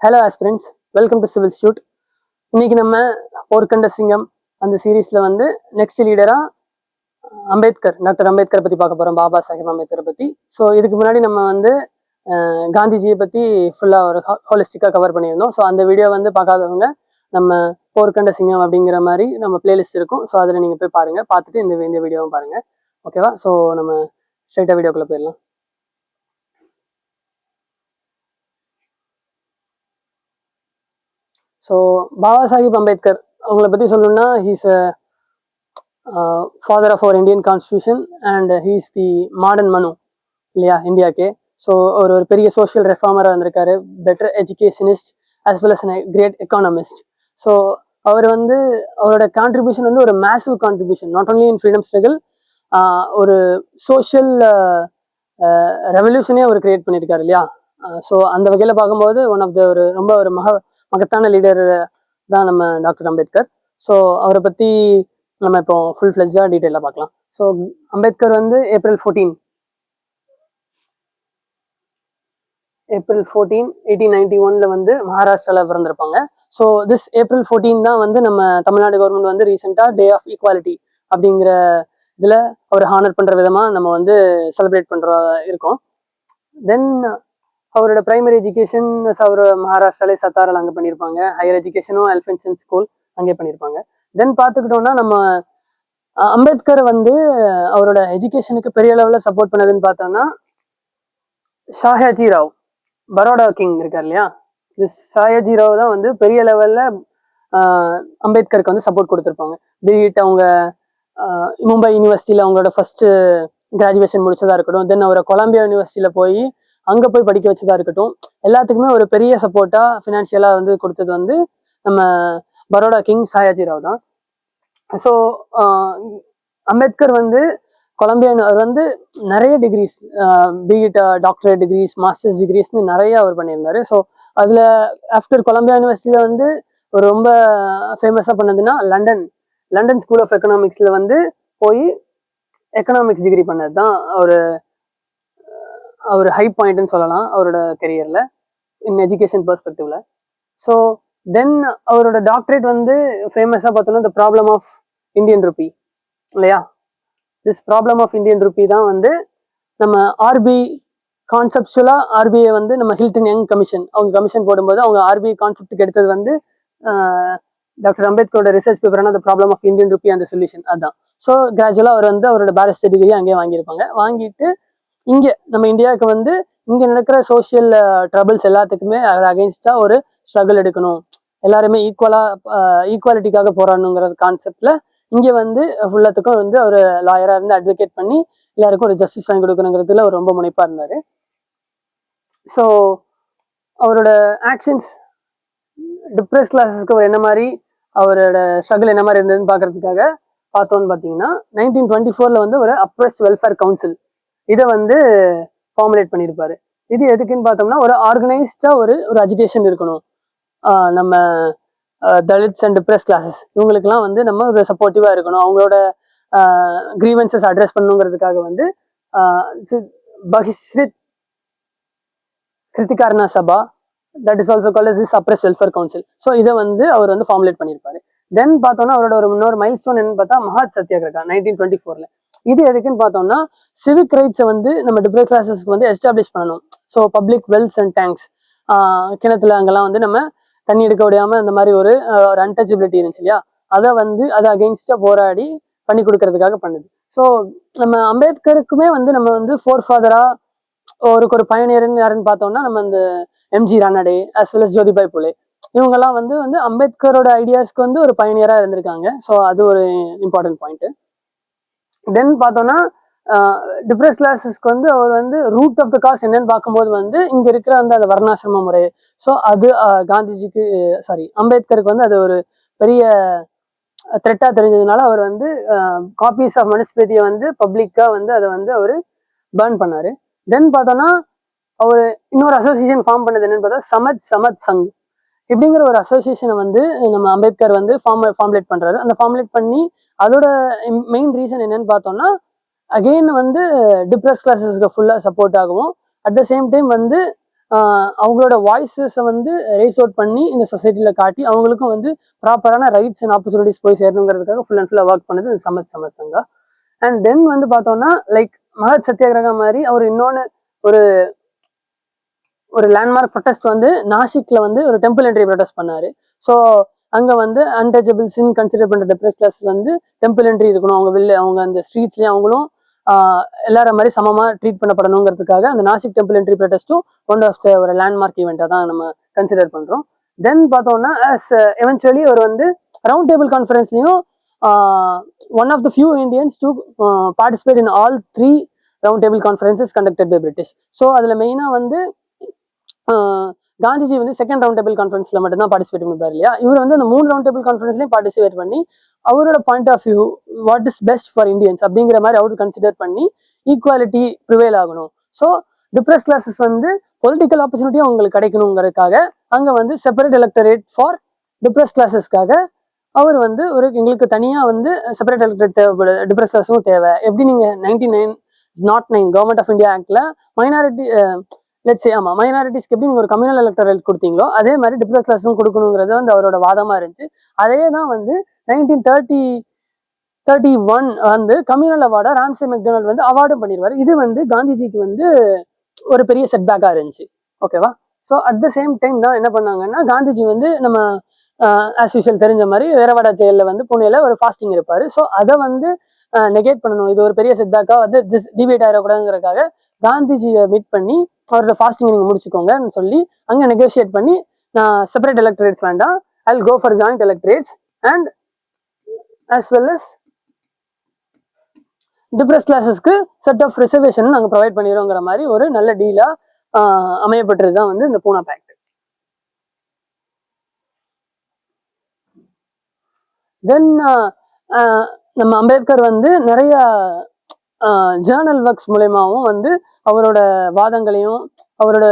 Hello aspirants welcome to civil stud இன்னைக்கு நம்ம போர்க்கண்ட சிங்கம் அந்த சீரீஸில் வந்து நெக்ஸ்ட் லீடராக அம்பேத்கர் டாக்டர் அம்பேத்கரை பற்றி பார்க்க போகிறோம் பாபா சாஹேப் அம்பேத்கரை பற்றி ஸோ இதுக்கு முன்னாடி நம்ம வந்து காந்திஜியை பற்றி ஃபுல்லாக ஒரு ஹோலிஸ்டிக்காக கவர் பண்ணியிருந்தோம். ஸோ அந்த வீடியோ வந்து பார்க்காதவங்க நம்ம போர்க்கண்ட சிங்கம் அப்படிங்கிற மாதிரி நம்ம பிளேலிஸ்ட் இருக்கும். ஸோ அதில் நீங்கள் போய் பாருங்கள் பார்த்துட்டு இந்த இந்த வீடியோவும் பாருங்கள் ஓகேவா ஸோ நம்ம ஸ்ட்ரைட்டாக வீடியோக்குள்ளே போயிடலாம். ஸோ பாபா சாஹிப் அம்பேத்கர் அவங்கள பற்றி சொல்லணும்னா he's father of our Indian constitution and he's the modern Manu இல்லையா இந்தியாக்கே ஸோ அவர் ஒரு பெரிய சோஷியல் ரெஃபார்மராக இருந்திருக்காரு better educationist as well as great economist so அவர் வந்து அவரோட கான்ட்ரிபியூஷன் வந்து ஒரு massive contribution not only in freedom struggle ஒரு சோஷியல் ரெவல்யூஷனே uh, uh, அவர் கிரியேட் பண்ணியிருக்காரு இல்லையா? Uh, ஸோ அந்த வகையில் பார்க்கும்போது ஒன் ஆஃப் த ஒரு ரொம்ப ஒரு மக மகத்தான லீடர் தான் நம்ம டாக்டர் அம்பேத்கர். ஸோ அவரை பற்றி நம்ம இப்போ ஃபுல் ஃப்ளெஜாக டீட்டெயிலாக பார்க்கலாம். ஸோ அம்பேத்கர் வந்து April fourteen April fourteen eighteen ninety ஒன்ல வந்து மகாராஷ்டிராவில் பிறந்திருப்பாங்க. ஸோ திஸ் ஏப்ரல் ஃபோர்டீன் தான் வந்து நம்ம தமிழ்நாடு கவர்மெண்ட் வந்து ரீசெண்டாக டே ஆஃப் ஈக்குவாலிட்டி அப்படிங்கிற இதில் அவர் ஹானர் பண்ணுற விதமாக நம்ம வந்து செலிப்ரேட் பண்ணுற இருக்கோம். தென் அவரோட பிரைமரி எஜுகேஷன் அவர் மகாராஷ்டிராலே சத்தாரில் அங்கே பண்ணியிருப்பாங்க ஹையர் எஜுகேஷனும் எல்ஃபென்சன் ஸ்கூல் அங்கே பண்ணியிருப்பாங்க தென் பார்த்துக்கிட்டோம்னா நம்ம அம்பேத்கர் வந்து அவரோட எஜுகேஷனுக்கு பெரிய லெவலில் சப்போர்ட் பண்ணதுன்னு பார்த்தோம்னா ஷாஹாஜி ராவ் பரோடா கிங் இருக்கார் இல்லையா? இது ஷாயாஜி ராவ் தான் வந்து பெரிய லெவலில் அம்பேத்கருக்கு வந்து சப்போர்ட் கொடுத்துருப்பாங்க. பிஇட் அவங்க மும்பை யூனிவர்சிட்டியில் அவங்களோட ஃபஸ்ட்டு கிராஜுவேஷன் முடிச்சதா இருக்கட்டும் தென் அவரை கொலம்பியா யூனிவர்சிட்டியில் போய் அங்கே போய் படிக்க வச்சதா இருக்கட்டும். எல்லாத்துக்குமே ஒரு பெரிய சப்போர்ட்டாக ஃபினான்ஷியலாக வந்து கொடுத்தது வந்து நம்ம பரோடா கிங் சாயாஜி ராவ் தான். ஸோ அம்பேத்கர் வந்து கொலம்பியன் அவர் வந்து நிறைய டிகிரிஸ் பிஇட் டாக்டரேட் டிகிரிஸ் மாஸ்டர்ஸ் டிகிரிஸ்னு நிறைய அவர் பண்ணியிருந்தாரு. ஸோ அதில் ஆஃப்டர் கொலம்பியா யூனிவர்சிட்டியில் வந்து ஒரு ரொம்ப ஃபேமஸாக பண்ணதுன்னா லண்டன். லண்டன் ஸ்கூல் ஆஃப் எக்கனாமிக்ஸில் வந்து போய் எக்கனாமிக்ஸ் டிகிரி பண்ணது தான் அவர் அவர் ஹை பாயிண்ட்னு சொல்லலாம் அவரோட கெரியரில் இன் எஜுகேஷன் பர்ஸ்பெக்டிவ்ல ஸோ தென் அவரோட டாக்டரேட் வந்து ஃபேமஸாக பார்த்தோன்னா the problem of Indian rupee இல்லையா? This problem of Indian rupee தான் வந்து நம்ம ஆர்பி கான்செப்டுவலாக ஆர்பிஐ வந்து நம்ம ஹில்டன் யங் கமிஷன் அவங்க கமிஷன் போடும்போது அவங்க ஆர்பிஐ கான்செப்டுக்கு எடுத்தது வந்து டாக்டர் அம்பேத்கரோட research பேப்பரான the problem of Indian rupee அந்த சொல்யூஷன் அதுதான் ஸோ கிராஜுவலாக அவர் வந்து அவரோட பேரிஸ்டர் டிகிரி அங்கேயே வாங்கியிருப்பாங்க. வாங்கிட்டு இங்கே நம்ம இந்தியாவுக்கு வந்து இங்கே நடக்கிற சோஷியல் ட்ரபிள்ஸ் எல்லாத்துக்குமே அகைன்ஸ்டாக ஒரு ஸ்ட்ரகிள் எடுக்கணும். எல்லாருமே ஈக்குவலாக ஈக்குவாலிட்டிக்காக போராடணுங்கிற கான்செப்டில் இங்கே வந்து ஃபுல்லத்துக்கும் வந்து அவர் லாயராக இருந்து அட்வொகேட் பண்ணி எல்லாருக்கும் ஒரு ஜஸ்டிஸ் வாங்கி கொடுக்கணுங்கிறதுல அவர் ரொம்ப முனைப்பாக இருந்தார். ஸோ அவரோட ஆக்ஷன்ஸ் டிப்ரெஸ் கிளாஸஸ்க்கு அவர் என்ன மாதிரி அவரோட ஸ்ட்ரகிள் என்ன மாதிரி இருந்ததுன்னு பார்க்கறதுக்காக பார்த்தோன்னு பார்த்தீங்கன்னா நைன்டீன் டுவெண்ட்டி ஃபோரில் வந்து ஒரு அப்ரெஸ்ட் வெல்ஃபேர் கவுன்சில் இதை வந்து ஃபார்முலேட் பண்ணியிருப்பாரு. இது எதுக்குன்னு பார்த்தோம்னா ஒரு ஆர்கனைஸ்டாக ஒரு ஒரு அஜிடேஷன் இருக்கணும். நம்ம தலித்ஸ் அண்ட் டிப்ரெஸ் கிளாஸஸ் இவங்களுக்குலாம் வந்து நம்ம ஒரு சப்போர்ட்டிவாக இருக்கணும். அவங்களோட கிரீவன்சஸ் அட்ரஸ் பண்ணணுங்கிறதுக்காக வந்து Bahishkrit Hitakarini Sabha that is also call is oppressed welfare council so இதை வந்து அவர் வந்து ஃபார்முலேட் பண்ணியிருப்பாரு. தென் பார்த்தோம்னா அவரோட ஒரு இன்னொரு மைல் ஸ்டோன் என்னன்னு பார்த்தா மகாத் சத்யாகிரகா நைன்டீன் டுவெண்ட்டி ஃபோர்ல இது எதுக்குன்னு பார்த்தோம்னா சிவிக் ரைட்ஸை வந்து நம்ம டிப்ரெஸ் கிளாஸஸ்க்கு வந்து எஸ்டாப்ளிஷ் பண்ணணும். So public wells and tanks கிணத்துல அங்கெல்லாம் வந்து நம்ம தண்ணி எடுக்க விடாம அந்த மாதிரி ஒரு ஒரு அன்டச்சபிலிட்டி இருந்துச்சு இல்லையா? அதை வந்து அதை அகெயின்ஸ்டாக போராடி பண்ணி கொடுக்கறதுக்காக பண்ணுது. ஸோ நம்ம அம்பேத்கருக்குமே வந்து நம்ம வந்து ஃபோர் ஃபாதரா ஒரு ஒரு பயணியர்னு யாருன்னு பார்த்தோம்னா நம்ம இந்த MG Ranade as well as Jyotibai Phule இவங்கெல்லாம் வந்து வந்து அம்பேத்கரோட ஐடியாஸ்க்கு வந்து ஒரு பயணியராக இருந்திருக்காங்க. ஸோ அது ஒரு இம்பார்ட்டன்ட் பாயிண்ட்டு தென் பார்த்தோம்னா டிப்ரெஸ் கிளாஸஸ்க்கு வந்து அவர் வந்து ரூட் ஆஃப் த காஸ் என்னன்னு பார்க்கும்போது வந்து இங்கே இருக்கிற அந்த அந்த வர்ணாசிரம முறை. ஸோ அது காந்திஜிக்கு சாரி அம்பேத்கருக்கு வந்து அது ஒரு பெரிய த்ரெட்டாக தெரிஞ்சதுனால அவர் வந்து காப்பீஸ் ஆஃப் மனுஸ்பதியை வந்து பப்ளிக்காக வந்து அதை வந்து அவர் பேர்ன் பண்ணார். தென் பார்த்தோன்னா அவர் இன்னொரு அசோசியேஷன் ஃபார்ம் பண்ணது என்னன்னு பார்த்தா சமத் சமத் சங். இப்படிங்கிற ஒரு அசோசியேஷனை வந்து நம்ம அம்பேத்கர் வந்து ஃபார்ம் ஃபார்முலேட் பண்றாரு. அந்த ஃபார்முலேட் பண்ணி அதோட மெயின் ரீசன் என்னன்னு பார்த்தோம்னா அகெயின் வந்து டிப்ரெஸ் கிளாஸஸ்க்கு ஃபுல்லாக சப்போர்ட் ஆகவும் அட் த சேம் டைம் வந்து அவங்களோட வாய்ஸஸை வந்து ரேஸ் அவுட் பண்ணி இந்த சொசைட்டியில் காட்டி அவங்களுக்கும் வந்து ப்ராப்பரான ரைட்ஸ் அண்ட் ஆப்பர்ச்சுனிட்டிஸ் போய் சேரணுங்கிறதுக்காக ஃபுல் அண்ட் ஃபுல்லாக ஒர்க் பண்ணது இந்த சமத் சமத் சங்கா. அண்ட் தென் வந்து பார்த்தோம்னா லைக் மகத் சத்தியாகிரகா மாதிரி அவர் இன்னொன்று ஒரு ஒரு லேண்ட்மார்க் ப்ரொடெஸ்ட் வந்து நாசிக்ல வந்து ஒரு டெம்பிள் என்ட்ரி ப்ரொடெஸ்ட் பண்ணாரு. ஸோ அங்கே வந்து அன்டச்சபிள்ஸ்ன்னு கன்சிடர் பண்ணுற டெப்ரஸ் கிளாஸ் வந்து டெம்பிள் என்ட்ரி இருக்கணும். அவங்க வெளில அவங்க அந்த ஸ்ட்ரீட்ஸ்லேயும் அவங்களும் ஆஹ் எல்லார மாதிரி சமமாக ட்ரீட் பண்ணப்படணுங்கிறதுக்காக அந்த நாசிக் டெம்பிள் என்ட்ரி ப்ரொடெஸ்ட்டும் ஒன் ஆஃப் த ஒரு லேண்ட்மார்க் ஈவெண்ட்டாக தான் நம்ம கன்சிடர் பண்ணுறோம் தென் பார்த்தோம்னா ஆஸ் எவென்ச்சுவலி uh, அவர் வந்து round table கான்ஃபரன்ஸ்லையும் one of the few Indians to participate in all three round table conferences conducted by British so அதில் மெயினாக வந்து காந்திஜி வந்து செகண்ட் ரவுண்ட் டேபிள் கான்ஃபரன்ஸ்ல மட்டும்தான் பார்ட்டிசிபேட் பண்ணிப்பாரு இல்லையா? இவர் வந்து அந்த மூணு ரவுண்ட் டேபிள் கான்ஃபரன்ஸ்லயும் பார்ட்டிசிபேட் பண்ணி அவரோட point of view what is best for Indians அப்படிங்கிற மாதிரி அவர் கன்சிடர் பண்ணி ஈக்குவாலிட்டி ப்ரிவேல் ஆகணும். ஸோ டிப்ரெஸ் கிளாஸஸ் வந்து பொலிட்டிக்கல் ஆப்பர்ச்சுனிட்டியும் அவங்களுக்கு கிடைக்கணுங்கிறதுக்காக அங்கே வந்து செப்பரேட் எலக்டரேட் ஃபார் டிப்ரெஸ் கிளாஸஸ்க்காக அவர் வந்து ஒரு எங்களுக்கு தனியாக வந்து செப்பரேட் எலக்டரேட் தேவைப்படுது டிப்ரெஸ் கிளாஸும் தேவை. எப்படி நீங்கள் ninety nine not nine government of India ஆக்டில் மைனாரிட்டி லெட்ஸ் ஆமா மைனாரிட்டிஸ்க்கு எப்படி நீங்கள் ஒரு கம்யூனல் எலக்டரல் கொடுத்தீங்களோ அதே மாதிரி டிப்ளஸ் கிளாஸும் கொடுக்கணுங்கிறது வந்து அவரோட வாதமா இருந்துச்சு. அதே தான் வந்து நைன்டீன் தேர்ட்டி தேர்ட்டி ஒன் வந்து கம்யூனல் அவார்டா ராம்சே மெக்டொனால்ட் வந்து அவார்டும் பண்ணிடுவார் இது வந்து காந்திஜிக்கு வந்து ஒரு பெரிய செட்பேக்காக இருந்துச்சு. ஓகேவா so at the same time தான் என்ன பண்ணாங்கன்னா காந்திஜி வந்து நம்ம ஆஸ் யூஷுவல் தெரிஞ்ச மாதிரி வேறவாடா ஜெயிலில் வந்து புனேல ஒரு ஃபாஸ்டிங் இருப்பார். ஸோ அதை வந்து நெகேட் பண்ணணும். இது ஒரு பெரிய செட்பேக்காக வந்து டிவேட் ஆகிடக்கூடாதுங்கிறதுக்காக காந்திஜியை மீட் பண்ணி அவரோட ஃபாஸ்டிங் நீங்கள் முடிச்சுக்கோங்கன்னு சொல்லி அங்கே நெகோஷியேட் பண்ணி நான் செப்பரேட் எலக்ட்ரேட்ஸ் வேண்டாம். I go for joint electorates and as well as depressed கிளாஸஸ்க்கு set of reservation நாங்கள் ப்ரொவைட் பண்ணிடுறோங்கிற மாதிரி ஒரு நல்ல டீலாக அமையப்பட்டது தான் வந்து இந்த பூனா பேக்ட் தென் நம்ம அம்பேத்கர் வந்து நிறைய ஜேர்னல் ஒர்க்ஸ் மூலயமாவும் வந்து அவரோட வாதங்களையும் அவரோட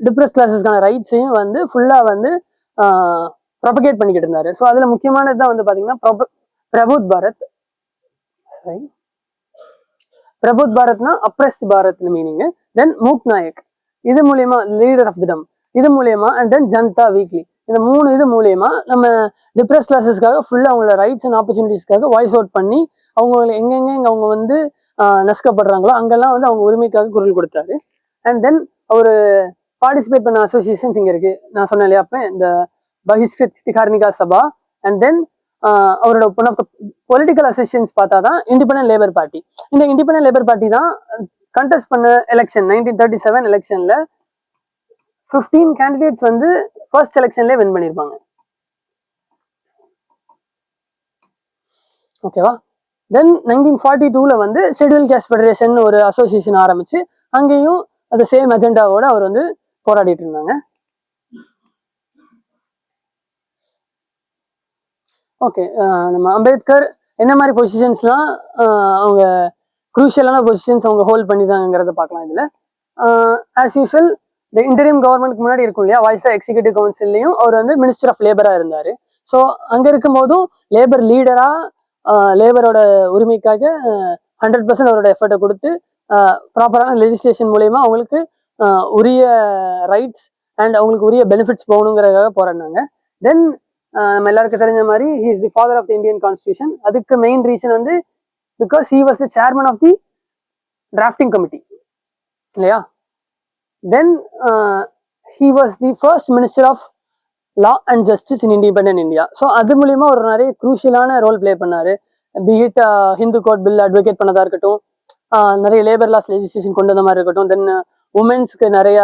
டிப்ரெஸ் கிளாஸஸ்க்கான ரைட்ஸையும் வந்து ஃபுல்லாக வந்து ப்ரொபகேட் பண்ணிக்கிட்டு இருந்தாரு. ஸோ அதில் முக்கியமானது தான் வந்து பார்த்தீங்கன்னா பிரபுத் பாரத். Sorry. பிரபுத் பாரத்னா அப்ரெஸ்ட் பாரத்னு மீனிங் தென் மூக் நாயக். இது மூலியமா லீடர் ஆஃப் தி டம் இது மூலியமா அண்ட் தென் ஜன்தா வீக்லி இந்த மூணு இது மூலியமா நம்ம டிப்ரெஸ் கிளாஸஸ்க்காக ஃபுல்லாக அவங்களோட ரைட்ஸ் அண்ட் ஆப்பர்ச்சுனிட்டிஸ்க்காக வாய்ஸ் அவுட் பண்ணி அவங்க எங்கெங்க இங்க அவங்க வந்து நசுக்கப்படுறாங்களோ அங்கெல்லாம் வந்து அவங்க உரிமைக்காக குரல் கொடுத்தாரு. அண்ட் தென் அவர் பார்ட்டிசிபேட் பண்ண அசோசியேஷன்ஸ் இங்கே இருக்கு. நான் சொன்னேன் இல்லையா அப்போ இந்த பகிஷ்கிருத் திகார்னிகா சபா அண்ட் தென் அவரோட one of the political associations பார்த்தா தான் இண்டிபெண்டன்ட் லேபர் பார்ட்டி இந்த இண்டிபெண்டன்ட் லேபர் பார்ட்டி தான் கண்டெஸ்ட் பண்ண எலெக்ஷன் நைன்டீன் தேர்ட்டி செவன் எலெக்ஷன்ல ஃபிஃப்டீன் கேண்டிடேட்ஸ் வந்து ஃபர்ஸ்ட் எலெக்ஷன்லேயே வின் பண்ணியிருப்பாங்க ஓகேவா தென் நைன்டீன் ஃபார்ட்டி டூவில் வந்து ஷெட்யூல் கேஸ்ட் ஃபெடரேஷன் ஒரு அசோசியேஷன் ஆரம்பிச்சு அங்கேயும் அந்த சேம் அஜெண்டாவோட அவர் வந்து போராடிட்டு இருந்தாங்க. ஓகே நம்ம அம்பேத்கர் என்ன மாதிரி பொசிஷன்ஸ்லாம் அவங்க குரூஷியலான பொசிஷன்ஸ் அவங்க ஹோல்ட் பண்ணிதாங்கிறத பார்க்கலாம் இதில். ஆஸ் யூஷுவல் இந்த இன்டரியம் கவர்மெண்ட்க்கு முன்னாடி இருக்கும் இல்லையா? வாய்ஸா எக்ஸிகூட்டிவ் கவுன்சில்லையும் அவர் வந்து மினிஸ்டர் ஆஃப் லேபராக இருந்தார். ஸோ அங்கே இருக்கும்போதும் லேபர் லீடராக லேபரோட உரிமைக்காக ஹண்ட்ரட் பர்சன்ட் அவரோட எஃபர்ட்டை கொடுத்து ப்ராப்பரான லெஜிஸ்லேஷன் மூலயமா அவங்களுக்கு உரிய ரைட்ஸ் அண்ட் அவங்களுக்கு உரிய பெனிஃபிட்ஸ் போகணுங்கிறதுக்காக போராடினாங்க. தென் நம்ம எல்லாருக்கும் தெரிஞ்ச மாதிரி he is the father of the Indian constitution அதுக்கு மெயின் ரீசன் வந்து because he was the chairman of the drafting committee இல்லையா? Then he was the first minister of law and justice in independent India so அது மூலியமாக ஒரு நிறைய குரூஷியலான role play பண்ணார். Be it Hindu code bill advocate பண்ணதா இருக்கட்டும் uh, நிறைய லேபர் லாஸ் லெஜிஸ்லேஷன் கொண்டு வந்த மாதிரி இருக்கட்டும். தென் உமன்ஸ்க்கு uh, நிறைய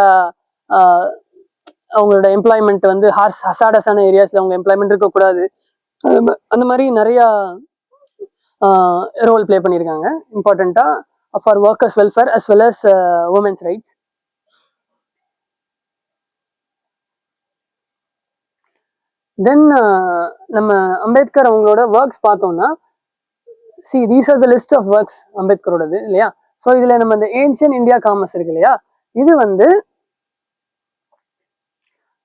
uh, அவங்களோட எம்ப்ளாய்மெண்ட் வந்து ஹார்ஸ் ஹசாடஸான ஏரியாஸில் அவங்க எம்ப்ளாய்மெண்ட் இருக்கக்கூடாது. அந்த மாதிரி நிறையா ரோல் ப்ளே பண்ணியிருக்காங்க. இம்பார்ட்டண்ட்டாக for workers welfare as well as women's rights then uh, நம்ம அம்பேத்கர் அவங்களோட ஒர்க்ஸ் பார்த்தோம்னா see these are the list of works அம்பேத்கரோடது இல்லையா? ஸோ இதுல நம்ம இந்த ஏன்ஷியன் இந்தியா காமர்ஸ் இருக்கு இல்லையா? இது வந்து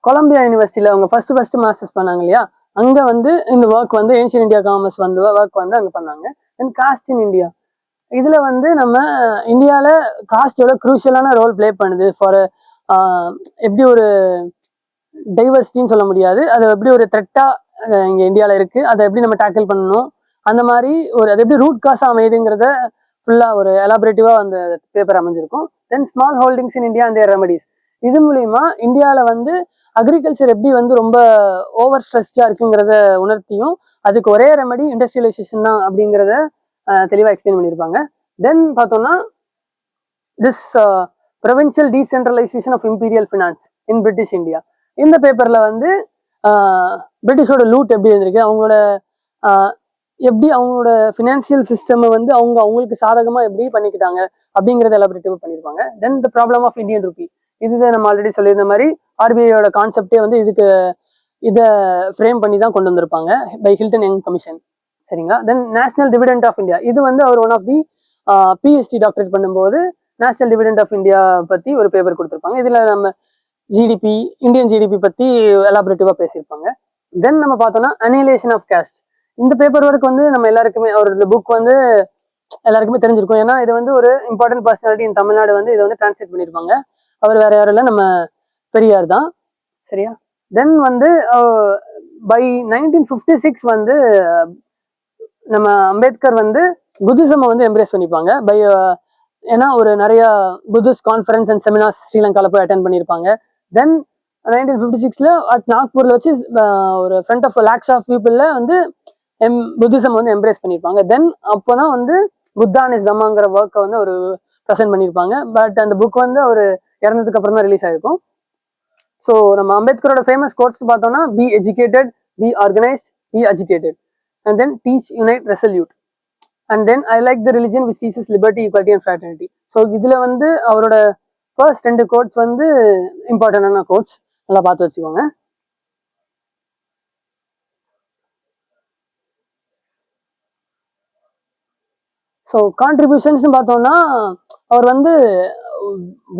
கொலம்பியா யூனிவர்சிட்டியில அவங்க ஃபர்ஸ்ட் ஃபர்ஸ்ட் மாஸ்டர்ஸ் பண்ணாங்க இல்லையா? அங்க வந்து இந்த ஒர்க் வந்து ஏன்ஷியன் இந்தியா காமர்ஸ் வந்து ஒர்க் வந்து அங்க பண்ணாங்க. தென் காஸ்ட் இன் இந்தியா இதுல வந்து நம்ம இந்தியால காஸ்ட் எவ்வளோ க்ரூஷியலான ரோல் ப்ளே பண்ணுது ஃபார் uh, எப்படி ஒரு டைவர்சிட்டின்னு சொல்ல முடியாது. அது எப்படி ஒரு த்ரெட்டாக இங்கே இந்தியாவில் இருக்குது அதை எப்படி நம்ம டேக்கிள் பண்ணணும்? அந்த மாதிரி ஒரு அது எப்படி ரூட் காசாக அமையுதுங்கிறத ஃபுல்லாக ஒரு எலாபரேட்டிவாக அந்த பேப்பர் அமைஞ்சிருக்கும். Then small holdings in India and remedies இது மூலிமா இந்தியாவில் வந்து அக்ரிகல்ச்சர் எப்படி வந்து ரொம்ப ஓவர் ஸ்ட்ரெஸ்டாக இருக்குங்கிறத உணர்த்தியும் அதுக்கு ஒரே ரெமடி இண்டஸ்ட்ரியலைசேஷன் தான் அப்படிங்கிறத தெளிவாக எக்ஸ்பிளைன் பண்ணியிருப்பாங்க. தென் பார்த்தோம்னா this provincial decentralisation of imperial finance in British India இந்த பேப்பர்ல வந்து பிரிட்டிஷோட லூட் எப்படி இருந்திருக்கு? அவங்களோட எப்படி அவங்களோட ஃபினான்சியல் சிஸ்டம் வந்து அவங்க அவங்களுக்கு சாதகமாக எப்படி பண்ணிக்கிட்டாங்க அப்படிங்கிறத எலாபரேட்டிவ் பண்ணியிருப்பாங்க then the problem of Indian rupee இதுதான் நம்ம ஆல்ரெடி சொல்லியிருந்த மாதிரி ஆர்பிஐயோட கான்செப்டே வந்து இதுக்கு இதை ஃப்ரேம் பண்ணி தான் கொண்டு வந்திருப்பாங்க பை ஹில்டன் யங் கமிஷன் சரிங்களா? Then national dividend of India இது வந்து அவர் one of the PhD doctorate பண்ணும்போது நேஷனல் டிவிடெண்ட் ஆஃப் இந்தியா பற்றி ஒரு பேப்பர் கொடுத்துருப்பாங்க. இதில் நம்ம ஜிடிபி இந்தியன் ஜிடிபி பற்றி எலாபரேட்டிவாக பேசியிருப்பாங்க. தென் நம்ம பார்த்தோம்னா அனிலேஷன் ஆஃப் கேஸ்ட் இந்த பேப்பர் ஒர்க் வந்து நம்ம எல்லாருக்குமே ஒரு புக் வந்து எல்லாருக்குமே தெரிஞ்சிருக்கும். ஏன்னா இது வந்து ஒரு இம்பார்ட்டன்ட் பர்சனாலிட்டி இன் தமிழ்நாடு வந்து இதை வந்து டிரான்ஸ்லேட் பண்ணியிருப்பாங்க. அவர் வேற யாரும் இல்லை நம்ம பெரியார் தான். சரியா? தென் வந்து பை நைன்டீன் ஃபிஃப்டி சிக்ஸ் வந்து நம்ம அம்பேத்கர் வந்து புத்திசம் வந்து எம்ப்ரேஸ் பண்ணிப்பாங்க. பை ஏன்னா ஒரு நிறைய புத்திஸ்ட் கான்ஃபரன்ஸ் அண்ட் செமினார்ஸ் ஸ்ரீலங்காவில் போய் அட்டன் பண்ணியிருப்பாங்க. தென் நைன்டீன் ஃபிஃப்டி சிக்ஸில் அட் நாக்பூரில் வச்சு ஒரு ஃப்ரண்ட் ஆஃப் லேக்ஸ் ஆஃப் பீப்புளில் வந்து எம் புத்திசம் வந்து எம்ப்ரேஸ் பண்ணியிருப்பாங்க தென் அப்போ தான் வந்து புத்தானிஸ் தம்மாங்கிற ஒர்க்கை வந்து ஒரு ப்ரெசென்ட் பண்ணியிருப்பாங்க பட் அந்த புக் வந்து அவர் இறந்ததுக்கு அப்புறம் தான் ரிலீஸ் ஆயிருக்கும். ஸோ நம்ம அம்பேத்கரோட ஃபேமஸ் கோட்ஸ் பார்த்தோம்னா be educated be organise be agitated and then teach unite resolute and then I like the religion which teaches liberty equality and fraternity so இதில் வந்து அவரோட ஃபர்ஸ்ட் ரெண்டு கோட்ஸ் வந்து இம்பார்ட்டண்டான கோட்ஸ் நல்லா பார்த்து வச்சுக்கோங்க. ஸோ கான்ட்ரிபியூஷன்ஸ்னு பார்த்தோம்னா அவர் வந்து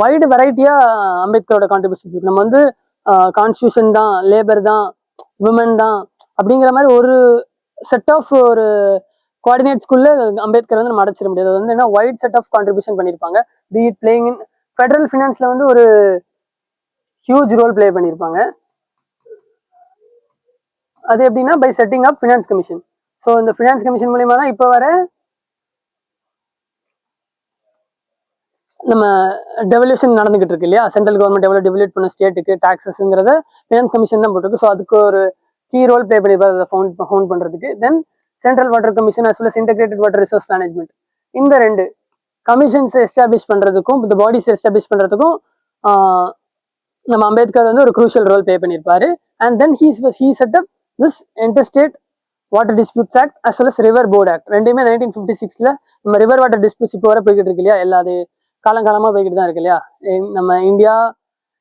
வைடு வெரைட்டியாக அம்பேத்கரோட கான்ட்ரிபியூஷன்ஸ் இருக்கு. நம்ம வந்து கான்ஸ்டியூஷன் தான் லேபர் தான் உமன் தான் அப்படிங்கிற மாதிரி ஒரு செட் ஆஃப் ஒரு கோஆர்டினேட்ஸ்குள்ள அம்பேத்கர் வந்து நம்ம அடைச்சிட முடியாது. அது வந்து என்ன ஒயிட் செட் ஆஃப் கான்ட்ரிபியூஷன் பண்ணியிருப்பாங்க be it playing in federal ஃபினான்ஸில் வந்து ஒரு ஹியூஜ் ரோல் ப்ளே பண்ணியிருப்பாங்க. அது எப்படின்னா by setting up finance commission so இந்த ஃபினான்ஸ் கமிஷன் மூலிமா தான் இப்போ வர நம்ம டெவல்யூஷன் நடந்துகிட்டு இருக்கு இல்லையா? சென்ட்ரல் கவர்மெண்ட் எவ்வளோ டெவலப் பண்ண ஸ்டேட்டுக்கு டாக்ஸஸ்ங்கிறத ஃபினான்ஸ் கமிஷன் தான் போட்டிருக்கு. ஸோ அதுக்கு ஒரு கீ ரோல் ப்ளே பண்ணியிருப்பாரு. அதை ஃபவுண்ட் ஃபவுண்ட் பண்ணுறதுக்கு then central water commission as well as integrated water resource management இந்த ரெண்டு கமிஷன்ஸ் எஸ்டாப்ளிஷ் பண்ணுறதுக்கும் இந்த பாடிஸ் எஸ்டாப்ளிஷ் பண்ணுறதுக்கும் நம்ம அம்பேத்கர் வந்து ஒரு குரூஷியல் ரோல் பே பண்ணியிருப்பாரு. And then he's he setup this interstate water disputes act as well as river board act ரெண்டுமே நைன்டீன் ஃபிஃப்டி சிக்ஸில் நம்ம ரிவர் வாட்டர் டிஸ்பியூட்ஸ் இப்போ வர போய்கிட்டு இருக்கு இல்லையா? எல்லா அது காலங்காலமாக போய்கிட்டு தான் இருக்கு இல்லையா? நம்ம இந்தியா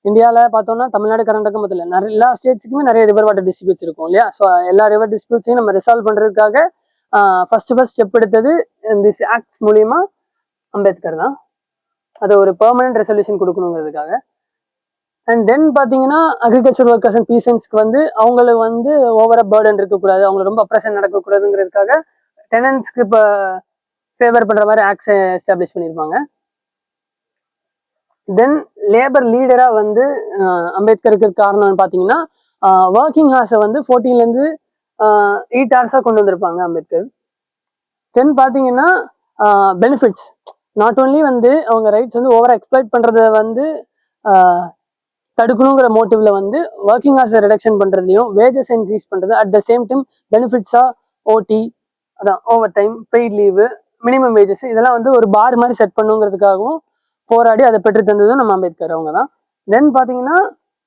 இந்தியாவில் பார்த்தோம்னா தமிழ்நாடு கர்நாடகம் மொத்தம் இல்லை நிறைய எல்லா ஸ்டேட்ஸுக்குமே நிறைய ரிவர் வாட்டர் டிஸ்பியூட்ஸ் இருக்கும் இல்லையா? ஸோ எல்லா ரிவர் டிஸ்பியூட்ஸையும் நம்ம ரிசால்வ் பண்ணுறதுக்காக ஃபர்ஸ்ட் ஃபர்ஸ்ட் ஸ்டெப் எடுத்தது திஸ் ஆக்ட்ஸ் மூலியமாக அம்பேத்கர் தான். அது ஒரு பெர்மனன்ட் ரெசல்யூஷன் கொடுக்கணுங்கிறதுக்காக. அண்ட் தென் பார்த்தீங்கன்னா அக்ரிகல்ச்சர் ஒர்க்கர்ஸ் அண்ட் பீசன்ஸ்க்கு வந்து அவங்களுக்கு வந்து ஓவர பேர்டன் இருக்கக்கூடாது. அவங்களுக்கு ரொம்ப அப்ரஷன் நடக்கக்கூடாதுங்கிறதுக்காக டெனன்ஸ்க்கு இப்போ ஃபேவர் பண்ணுற மாதிரி ஆக்ட்ஸ் எஸ்டாப்ளிஷ் பண்ணியிருப்பாங்க. தென் லேபர் லீடராக வந்து அம்பேத்கருக்கு காரணம்னு பார்த்தீங்கன்னா ஒர்க்கிங் ஹார்ஸை வந்து ஃபோர்டீன்லேருந்து எயிட் ஹார்ஸாக கொண்டு வந்திருப்பாங்க அம்பேத்கர். தென் பார்த்தீங்கன்னா பெனிஃபிட்ஸ் நாட் ஓன்லி வந்து அவங்க ரைட்ஸ் வந்து ஓவரா எக்ஸ்பிளைட் பண்ணுறத வந்து தடுக்கணுங்கிற மோட்டிவ்ல வந்து ஒர்க்கிங் ஹார்ஸ் ரிடக்ஷன் பண்ணுறதுலையும் வேஜஸ் இன்க்ரீஸ் பண்ணுறது அட் த சேம் டைம் பெனிஃபிட்ஸாக ஓடி அதான் over time paid leave minimum wages இதெல்லாம் வந்து ஒரு பார் மாதிரி செட் பண்ணுங்கிறதுக்காகவும் போராடி அதை பெற்று தந்ததும் நம்ம அம்பேத்கர் அவங்க தான். தென் பார்த்தீங்கன்னா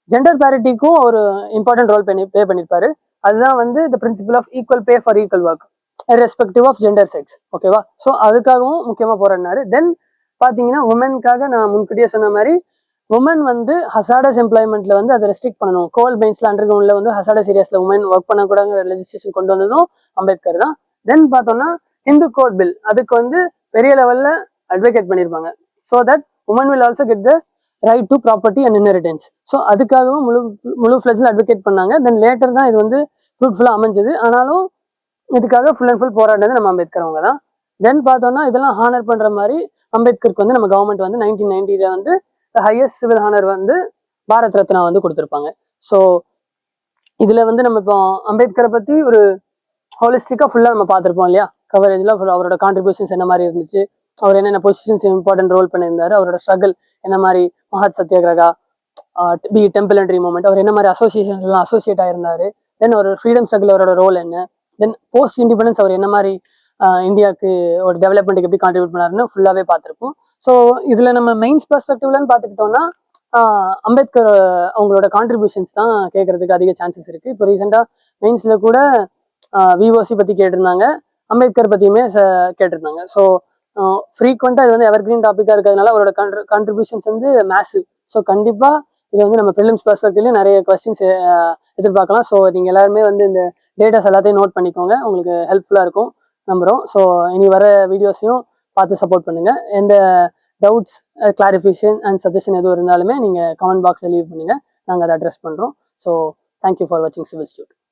ஜெண்டர் பேரிட்டிக்கும் ஒரு இம்பார்ட்டன்ட் ரோல் பண்ணி ப்ளே பண்ணியிருப்பாரு அதுதான் வந்து the principal of equal pay for equal work respective of gender sex ஓகேவா ஸோ அதுக்காகவும் முக்கியமாக போராடினாரு தென் பார்த்தீங்கன்னா உமனுக்காக நான் முன்கூட்டியே சொன்ன மாதிரி உமன் வந்து ஹசாடஸ் எம்ப்ளாய்மெண்ட்ல வந்து அதை ரெஸ்ட்ரிக்ட் பண்ணணும். கோல் பெயின்ஸ்ல அண்டர் கிரவுண்ட்ல வந்து ஹசாடஸ் ஏரியாஸ்ல உமன் ஒர்க் பண்ணக்கூடாங்கிற ரெஜிஸ்ட்ரேஷன் கொண்டு வந்ததும் அம்பேத்கர் தான். தென் பார்த்தோம்னா ஹிந்து கோட் பில் அதுக்கு வந்து பெரிய லெவல்ல அட்வொகேட் பண்ணியிருப்பாங்க so that woman will also get the right to property and inheritance so அதுக்காகவும் முழு முழு ஃபிளட்ஸில் அட்வொகேட் பண்ணாங்க. தென் லேட்டர் தான் இது வந்து ஃப்ரூட்ஃபுல்லாக அமைஞ்சது. ஆனாலும் இதுக்காக ஃபுல் அண்ட் ஃபுல் போராடினது நம்ம அம்பேத்கர் அவங்க தான். தென் பார்த்தோம்னா இதெல்லாம் ஹானர் பண்ணுற மாதிரி அம்பேத்கருக்கு வந்து நம்ம கவர்மெண்ட் வந்து நைன்டீன் நைன்டில வந்து ஹையஸ்ட் சிவில் ஹானர் வந்து பாரத் ரத்னா வந்து கொடுத்துருப்பாங்க. ஸோ இதில் வந்து நம்ம இப்போ அம்பேத்கரை பற்றி ஒரு ஹோலிஸ்டிக்காக ஃபுல்லாக நம்ம பார்த்துருப்போம் இல்லையா? கவரேஜில் அவரோட கான்ட்ரிபியூஷன்ஸ் என்ன மாதிரி இருந்துச்சு? அவர் என்னென்ன பொசிஷன்ஸ் இம்பார்ட்டன்ட் ரோல் பண்ணியிருந்தாரு? அவரோட ஸ்ட்ரகிள் என்ன மாதிரி? Mahad satyagraha be temple movement அவர் என்ன மாதிரி அசோசியேஷன்ஸ்லாம் அசோசியேட் ஆயிருந்தாரு? தென் ஒரு ஃப்ரீடம் ஸ்ட்ரகிள் அவரோட ரோல் என்ன? தென் போஸ்ட் இண்டிபெண்டன்ஸ் அவர் என்ன மாதிரி இந்தியாவுக்கு ஒரு டெவலப்மெண்ட்டுக்கு எப்படி கான்ட்ரிபியூட் பண்ணாருன்னு ஃபுல்லாகவே பார்த்துருப்போம். ஸோ இதில் நம்ம மெயின்ஸ் பெர்ஸ்பெக்டிவ்லன்னு பார்த்துக்கிட்டோம்னா அம்பேத்கர் அவங்களோட கான்ட்ரிபியூஷன்ஸ் தான் கேட்கறதுக்கு அதிக சான்சஸ் இருக்குது இப்போ ரீசெண்டாக மெயின்ஸில் கூட விஓசி பற்றி கேட்டிருந்தாங்க. அம்பேத்கர் பற்றியுமே ச கேட்டிருந்தாங்க. ஸோ ஃப்ரீக்வெண்ட்டாக இது வந்து எவர் கிரீன் டாப்பிக்காக இருக்கிறதுனால அவரோட கான்ட்ரிபியூஷன்ஸ் வந்து மேசிவ் ஸோ கண்டிப்பாக இது வந்து நம்ம ஃபிலிம்ஸ் பெர்ஸ்பெக்டிவ்லேயும் நிறைய கொஸ்டின்ஸ் எதிர்பார்க்கலாம். ஸோ நீங்கள் எல்லாருமே வந்து இந்த டேட்டாஸ் எல்லாத்தையும் நோட் பண்ணிக்கோங்க. உங்களுக்கு ஹெல்ப்ஃபுல்லாக இருக்கும் நம்புகிறோம் ஸோ இனி வர வீடியோஸையும் பார்த்து சப்போர்ட் பண்ணுங்கள் எந்த டவுட்ஸ் கிளாரிஃபிகேஷன் அண்ட் சஜஷன் எதுவும் இருந்தாலுமே நீங்கள் கமெண்ட் பாக்ஸில் லீவ் பண்ணுங்கள் நாங்கள் அதை அட்ரஸ் பண்ணுறோம் ஸோ தேங்க்யூ ஃபார் வாட்சிங் சிவில் ஸ்டூட்